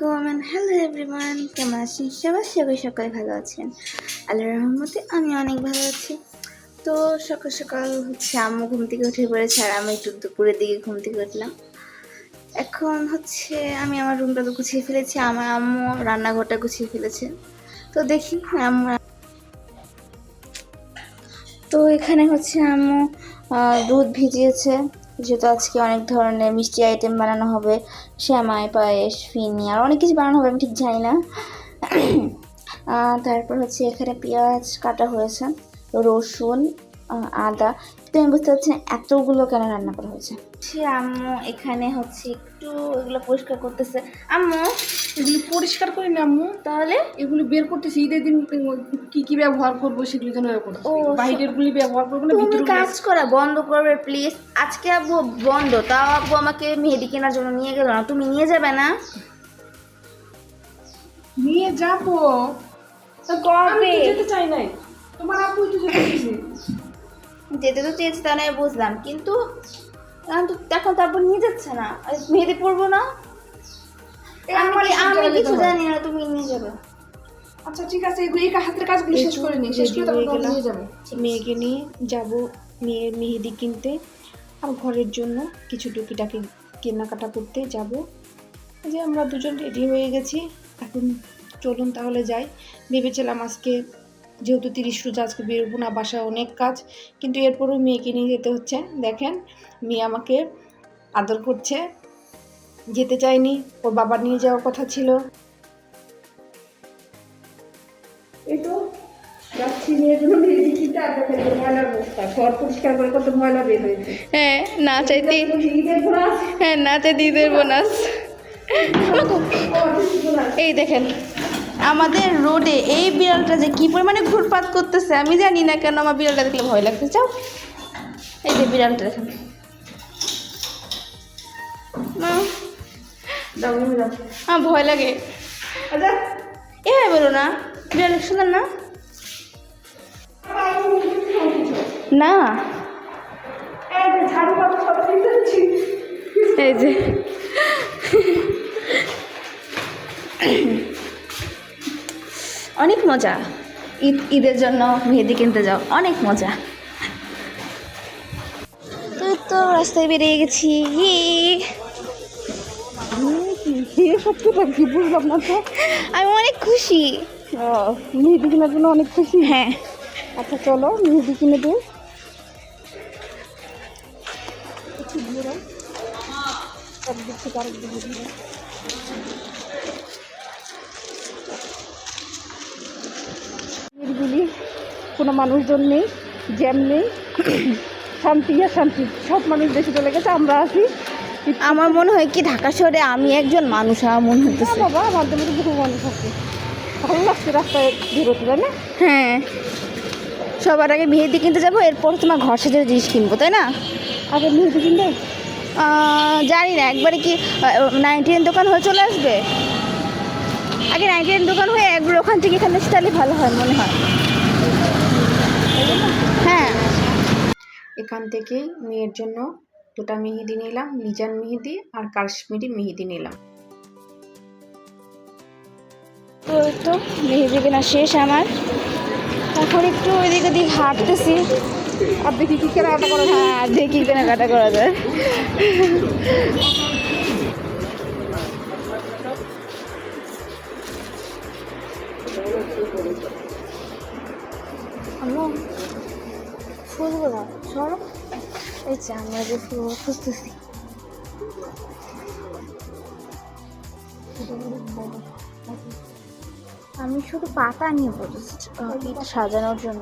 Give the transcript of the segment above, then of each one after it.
আলাইকুম hello everyone কেমন আছেন সবাই? সবাই সকালে ভালো আছেন। আল্লাহ রহমতে আমি অনেক ভালো আছি। তো সকাল সকাল হচ্ছে আম্মু ঘুম থেকে উঠে পড়েছে আর আমি একটু দুপুরের দিকে ঘুম থেকে উঠলাম। এখন হচ্ছে আমি আমার রুমটা তো গুছিয়ে ফেলেছি, আমার আম্মু রান্নাঘরটা গুছিয়ে ফেলেছে। তো দেখি আম্মু তো এখানে হচ্ছে আম্মু দুধ ভিজিয়েছে। যেহেতু আজকে অনেক ধরনের মিষ্টি আইটেম বানানো হবে, শ্যামাই, পায়েস, ফিনি, আর অনেক কিছু বানানো হবে, আমি ঠিক জানি না। তারপর হচ্ছে এখানে পেঁয়াজ কাটা হয়েছে, রসুন আদা। তো আমি বুঝতে পারছি এতগুলো কেন রান্না করা হয়েছে। সে আম্মু এখানে হচ্ছে একটু এগুলো পরিষ্কার করতেছে। আম্মু এগুলি পরিষ্কার করি না আম্মু তাহলে এগুলি বের করতেছি। ঈদের দিন কি কি ব্যবহার করব সেগুলি যেন ও, বাইরের গুলি ব্যবহার করব না তুমি ভিতরে কাজ করা বন্ধ করবে প্লিজ আজকে আব্বু বন্ধ তাও আব্বু আমাকে মেহেদি কেনার জন্য নিয়ে গেল না। তুমি নিয়ে যাবে না? নিয়ে যাব। তো কবে? যেতে চাই নাই। তোমার আপু তো যেতে যেতে তো চেয়েছি তা নয় বুঝলাম। কিন্তু এখন তো এখন তো আব্বু নিয়ে যাচ্ছে না। মেহেদি পরবো না? আমি কিছু জানি না তুমি নিয়ে যাবে। আচ্ছা ঠিক আছে এগুলি এই হাতের কাজগুলি শেষ করে নি শেষ করে তারপর নিয়ে যাব। মেয়েকে নিয়ে যাব মেয়ের মেহেদি কিনতে আর ঘরের জন্য কিছু টুকিটাকি কেনাকাটা করতে যাব। যে আমরা দুজন রেডি হয়ে গেছি এখন চলুন তাহলে যাই। ভেবেছিলাম আজকে যেহেতু তিরিশ রোজা আজকে বেরোবো না বাসায় অনেক কাজ কিন্তু এরপরও মেয়েকে নিয়ে যেতে হচ্ছে। দেখেন মেয়ে আমাকে আদর করছে। যেতে চাইনি ওর বাবা নিয়ে যাওয়ার কথা ছিল। এই তো হ্যাঁ না চাইতে হ্যাঁ না চাইতে ঈদের বোনাস। এই দেখেন আমাদের রোডে এই বিড়ালটা যে কি পরিমাণে ঘুরপাত করতেছে আমি জানি না কেন আমার বিড়ালটা দেখলে ভয় লাগতে চাও এই যে বিড়ালটা দেখেন। যাব যাব আমার ভয় লাগে। আচ্ছা। এভাবে বলো না বিড়াল সুন্দর না? না। এই যে। অনেক মজা। ঈদ ঈদের জন্য মেহেদি কিনতে যাও অনেক মজা। তো তো রাস্তায় বেরিয়ে গেছি ইয়ে সত্যি কি বুঝলাম না তো। আমি অনেক খুশি। মেহেদি কেনার জন্য অনেক খুশি? হ্যাঁ। আচ্ছা চলো মেহেদি কিনে একদিক থেকে দিয়ে কোনো মানুষজন নেই জ্যাম নেই শান্তি আর শান্তি। সব মানুষ দেশে চলে গেছে আমরা আছি। আমার মনে হয় কি ঢাকা শহরে আমি একজন মানুষ আমার মনে হইতেছে। বাবা আমাদের মধ্যে বহু মানুষ আছে ভালো লাগছে রাস্তায় বেরোতে তাই না? হ্যাঁ। সবার আগে মেহেদি কিনতে যাব এরপর তোমার ঘর সাজার জিনিস কিনবো তাই না? আগে মেহেদি কিনবে? জানি না একবারে কি নাইনটিন দোকান হয়ে চলে আসবে? আগে নাইনটিন দোকান হয়ে একবার ওখান থেকে এখানে এসে তাহলে ভালো হয় মনে হয়। হ্যাঁ। এখান থেকে মেয়ের জন্য দুটা মেহেদি নিলাম নিজান মেহেদি আর কাশ্মীরি মেহেদি নিলাম। তো তো মেহেদি কেনা শেষ আমার। এখন একটু ওইদিকে ওদিক হাঁটতেছি। আর দেখি কি কেনাকাটা করা যায়। হ্যাঁ দেখি কেনাকাটা করা যায়। এই যে আমরা যে ফুলগুলো খুঁজতেছি। আমি শুধু পাতা নিয়ে বলছি সাজানোর জন্য।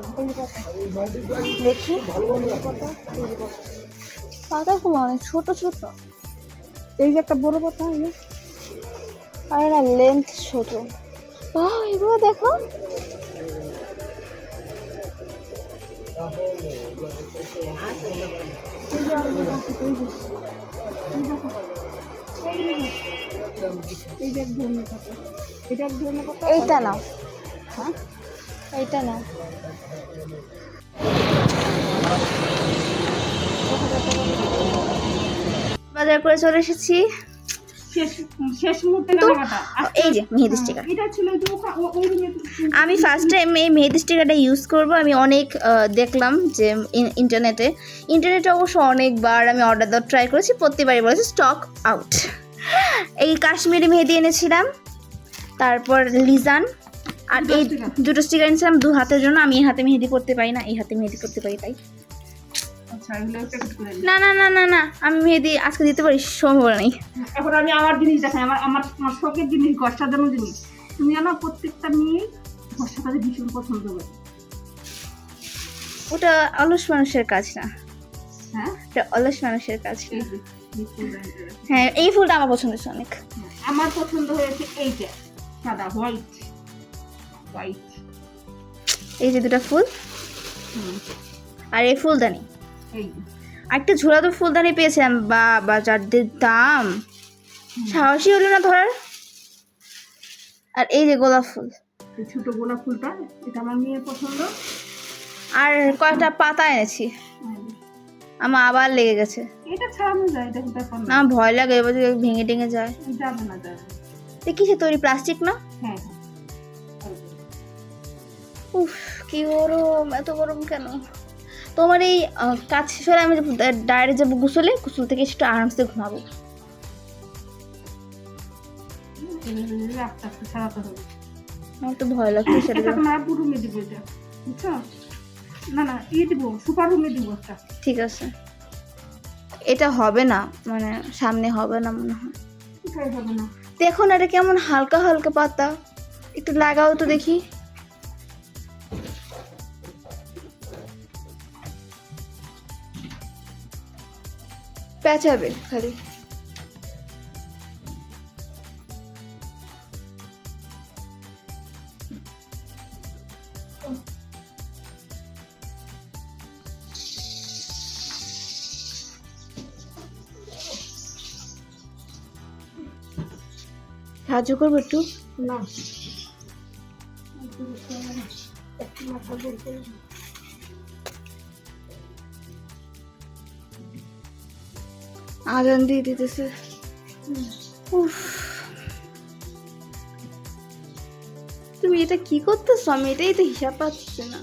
দেখি। পাতাগুলো অনেক ছোট ছোট। এই যে একটা বড় যে। আরে না লেন্থ ছোট। এগুলো দেখো। এইটা নাও। হ্যাঁ এইটা নাও। বাজার করে চলে এসেছি। শেষ শেষ মুহূর্তে তো এই যে মেহেদি স্টিকার এটা ছিল যে ওই আমি ফার্স্ট টাইম এই মেহেদি স্টিকারটা ইউজ করব। আমি অনেক দেখলাম যে ইন্টারনেটে ইন্টারনেটে অবশ্য অনেকবার আমি অর্ডার দেওয়ার ট্রাই করেছি প্রত্যেকবারই বলেছি স্টক আউট এই কাশ্মীরি মেহেদি এনেছিলাম তারপর লিজান আর এই দুটো স্টিকার এনেছিলাম দু হাতের জন্য। আমি এই হাতে মেহেদি পড়তে পারি না এই হাতে মেহেদি পড়তে পারি তাই। আচ্ছা। না না না না না আমি মেহেদি আজকে দিতে পারি সম্ভব নেই এখন আমি আমার জিনিস দেখাই আমার আমার আমার শখের জিনিস ঘর সাজানোর জিনিস। তুমি জানো প্রত্যেকটা মেয়ে ঘর সাজাতে ভীষণ পছন্দ করে। ওটা অলস মানুষের কাজ না। হ্যাঁ? এটা অলস মানুষের কাজ। হ্যাঁ এই ফুলটা আমার পছন্দ হয়েছে অনেক। আমার পছন্দ হয়েছে এইটা সাদা হোয়াইট হোয়াইট। এই যে দুটো ফুল। আর এই ফুলদানি। এই যে। একটা ঝোলা তো ফুলদানি পেয়েছিলাম বা বাজারদের দাম। সাহসী হলো না ধরার? আর এই যে গোলাপ ফুল। ছোট গোলাপ ফুলটা এটা আমার মেয়ের পছন্দ। আর কয়েকটা পাতা এনেছি। আমার আবার লেগে গেছে। এটা ছাড়ানো যায় এটা ব্যাপার না ভয় লাগে এবার যদি ভেঙে টেঙে যায়। যাবে না যাবে। কিসে তৈরি প্লাস্টিক না? হ্যাঁ। উফ কি গরম এত গরম কেন? তোমার এই কাজ শেষ হলে আমি ডায়েরি যাব গুসলে গুসল থেকে একটু আরামসে ঘুমাবো। এভাবে আস্তে আস্তে ছাড়াতে হবে আমার তো ভয় লাগছে সেটা তোমার আব্বু রুমে দিব এটা বুঝছ? না না ইয়ে দিব সুপার রুমে দিব একটা। ঠিক আছে। এটা হবে না মানে সামনে হবে না মনে হয়। হবে না? দেখো না এটা কেমন হালকা হালকা পাতা। একটু লাগাও তো দেখি। পেঁচাবে খালি। সাহায্য করব একটু? না। আজান দিয়ে দিতেছে। উফ। তুমি এটা কি করতেছো? আমি এটাই তো হিসাব পাচ্ছি না।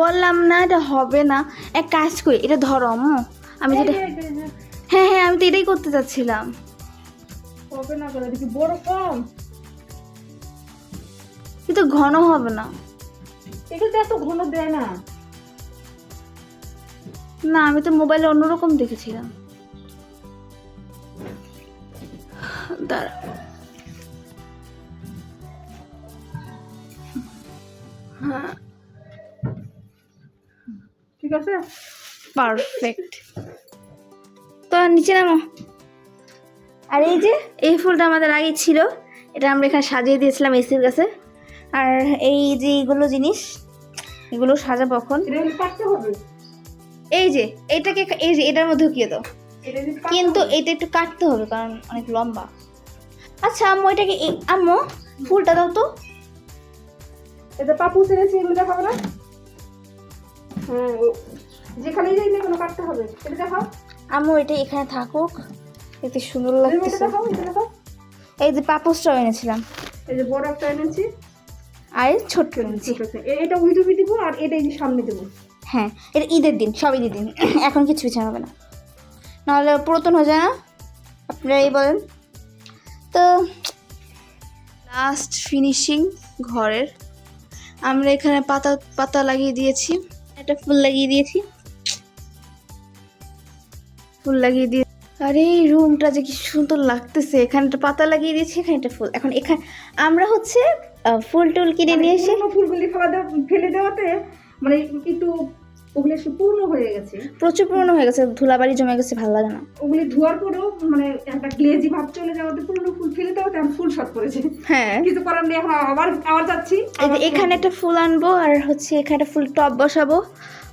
বললাম না এটা হবে না। এক কাজ করি এটা ধরো আম্মু। আমি যেটা হ্যাঁ হ্যাঁ আমি তো এটাই করতে চাচ্ছিলাম। হবে না করে দেখি বড় কম কিন্তু ঘন হবে না। এগুলো তো এত ঘন দেয় না। না আমি তো মোবাইলে অন্যরকম দেখেছিলাম। দাঁড়া। আছে? পারফেক্ট। তো নিচে নামো। আর এই যে? এই ফুলটা আমাদের আগে ছিল। এটা আমরা এখানে সাজিয়ে দিয়েছিলাম এসির কাছে। আর এই যে এইগুলো জিনিস এগুলো সাজাবো এখন। এই যে এটাকে এই যে এটার মধ্যে ঢুকিয়ে দাও। কিন্তু এটা একটু কাটতে হবে কারণ অনেক লম্বা। আচ্ছা আম্মু এটাকে আম্মু ফুলটা দাও তো। এটা পাপু ছেড়েছে এগুলো দেখাবে না? ও- যেখানেই যাই না কোনো কাটতে হবে? এটা দেখাও। আম্মু এটা এখানে থাকুক। এতে সুন্দর দেখাও এই যে পাপোসটাও এনেছিলাম। এই যে বড় একটা এনেছি। আর ছোট্ট এনেছি। এটা উইডুবি দিব আর এটা এই যে সামনে দেবো। হ্যাঁ এটা ঈদের দিন সব ঈদের দিন। এখন কিছু বিছানো হবে না। নাহলে পুরাতন হয়ে যায় না? আপনারা এই বলেন। তো লাস্ট ফিনিশিং ঘরের। আমরা এখানে পাতা পাতা লাগিয়ে দিয়েছি। একটা ফুল লাগিয়ে দিয়েছি। ফুল লাগিয়ে দিয়ে আরে এই রুমটা যে কি সুন্দর লাগতেছে। এখানে একটা পাতা লাগিয়ে দিয়েছি এখানে একটা ফুল। এখন এখানে আমরা হচ্ছে আহ, ফুল টুল কিনে নিয়ে এসে ফুলগুলি ফেলা ফেলে দেওয়াতে মানে একটু ওগুলো একটু পূর্ণ হয়ে গেছে। প্রচুর পুরনো হয়ে গেছে ধুলাবাড়ি জমে গেছে ভালো লাগে না। ওগুলি ধোয়ার পরেও মানে একটা গ্লেজি ভাব চলে যাওয়াতে পুরনো ফুল ফেলে দেওয়াতে আমি ফুল শট করেছি। হ্যাঁ। কিছু করার নেই এখন আবার আবার যাচ্ছি। এখানে একটা ফুল আনব আর হচ্ছে এখানে একটা ফুল টব বসাবো।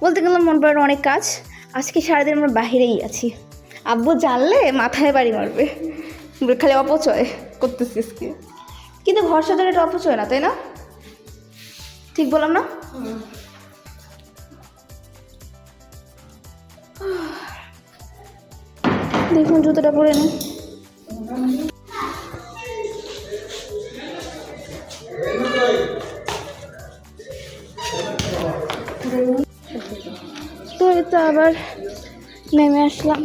বলতে গেলে মন পড়ার অনেক কাজ। আজকে সারাদিন আমরা বাহিরেই আছি। আব্বু জানলে মাথায় বাড়ি মারবে। খালি অপচয় করতেছিস কি? কিন্তু ঘর সাজানো এটা অপচয় না তাই না? ঠিক বললাম না? দেখুন, জুতোটা পরে নি তো এই তো আবার নেমে আসলাম।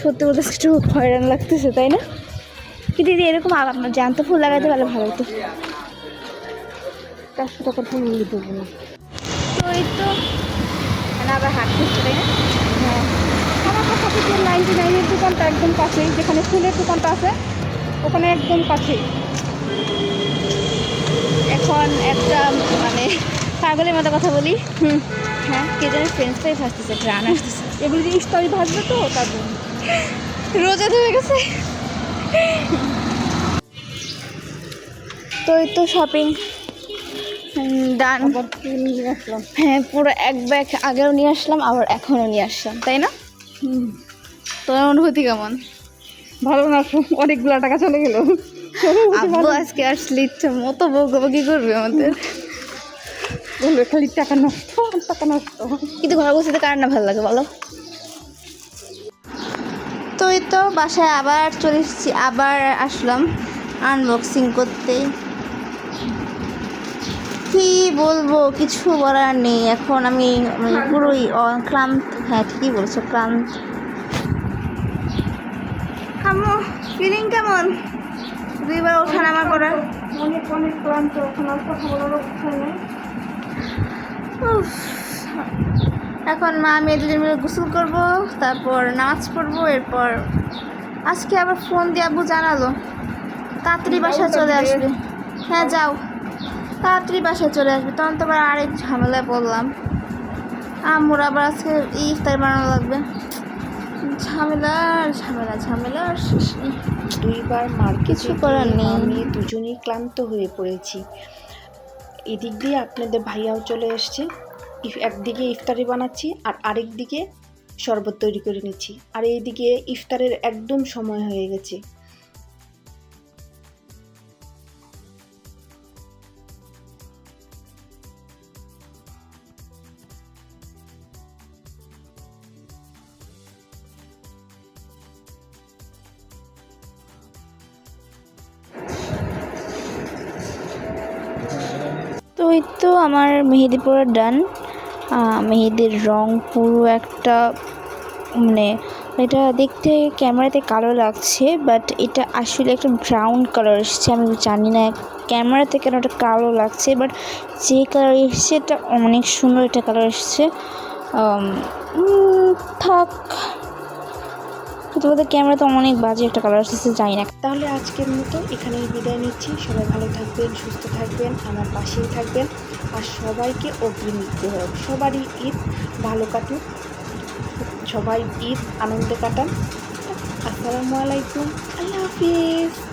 সত্যি বলতে একটু হয়রান লাগতেছে, তাই না? কি দিদি, এরকম আবার না, জ্যান্ত ফুল লাগাতে পারলে ভালো হতো চারশো টাকা ফুল দেবো না। তো এই তো আবার হাঁটতেছে তাই না? হ্যাঁ। কাছে নাইনটি নাইনের দোকানটা একদম কাছেই যেখানে ফুলের দোকানটা আছে ওখানে একদম কাছেই। এখন একটা মানে পাগলের মতো কথা বলি। হুম। হ্যাঁ কে যেন ফ্রেঞ্চ ফ্রাই ভাসতেছে গ্রান আসতেছে। এগুলো যে ইস্তারি ভাজবে তো তার জন্য। রোজা ধরে গেছে। তো এই তো শপিং ডান হ্যাঁ পুরো এক ব্যাগ আগেও নিয়ে আসলাম আবার এখনও নিয়ে আসলাম তাই না? তোমার অনুভূতি কেমন? ভালো না অনেকগুলো টাকা চলে গেল। আব্বু আজকে আসলে ইচ্ছা মতো বকবকি করবে আমাদের। বলবে খালি টাকা নষ্ট টাকা নষ্ট। কিন্তু ঘর বসে কার না ভালো লাগে বলো? তো এই তো বাসায় আবার চলে এসেছি আবার আসলাম আনবক্সিং করতে। কি বলব? কিছু বলার নেই। এখন আমি মানে পুরোই ক্লান্ত হ্যাঁ ঠিকই বলছো ক্লান্ত। আম্মু ফিলিং কেমন? দুইবার ওঠান আমার করার অনেক অনেক ক্লান্ত এখন আর কথা বলার অবস্থা নেই। উফ। এখন মা আমি দুজন মিলে গোসল করব তারপর নামাজ পড়ব এরপর আজকে আবার ফোন দিয়ে আব্বু জানালো। তাড়াতাড়ি বাসায় চলে আসবে। হ্যাঁ যাও। তাড়াতাড়ি বাসায় চলে আসবে। তখন তো আবার আরেক ঝামেলায় পড়লাম। আম্মুর আবার আজকে ইফতার বানানো লাগবে। ঝামেলা আর ঝামেলা ঝামেলা আর শেষ দুইবার মার্কেটে কিছু করার নেই। আমি দুজনেই ক্লান্ত হয়ে পড়েছি। এদিক দিয়ে আপনাদের ভাইয়াও চলে এসছে। ইফ- একদিকে ইফতারি বানাচ্ছি আর আরেক দিকে শরবত তৈরি করে নিচ্ছি। আর এইদিকে ইফতারের একদম সময় হয়ে গেছে। ওই তো আমার মেহেদি পরা ডান মেহেদির রং পুরো একটা মানে এটা দেখতে, ক্যামেরাতে কালো লাগছে বাট এটা আসলে একটা ব্রাউন কালার এসছে, আমি জানি না ক্যামেরাতে কেন ওটা কালো লাগছে বাট যে কালার এসছে এটা অনেক সুন্দর একটা কালার এসছে। থাক। তোমাদের ক্যামেরা তো অনেক বাজে একটা কালার এসেছে যাই না। তাহলে আজকের মতো এখানেই বিদায় নিচ্ছি। সবাই ভালো থাকবেন, সুস্থ থাকবেন, আমার পাশেই থাকবেন। আর সবাইকে অগ্রিম হোক সবারই ঈদ ভালো কাটুক, সবাই ঈদ আনন্দে কাটান। আসসালামু আলাইকুম। আল্লাহ হাফিজ।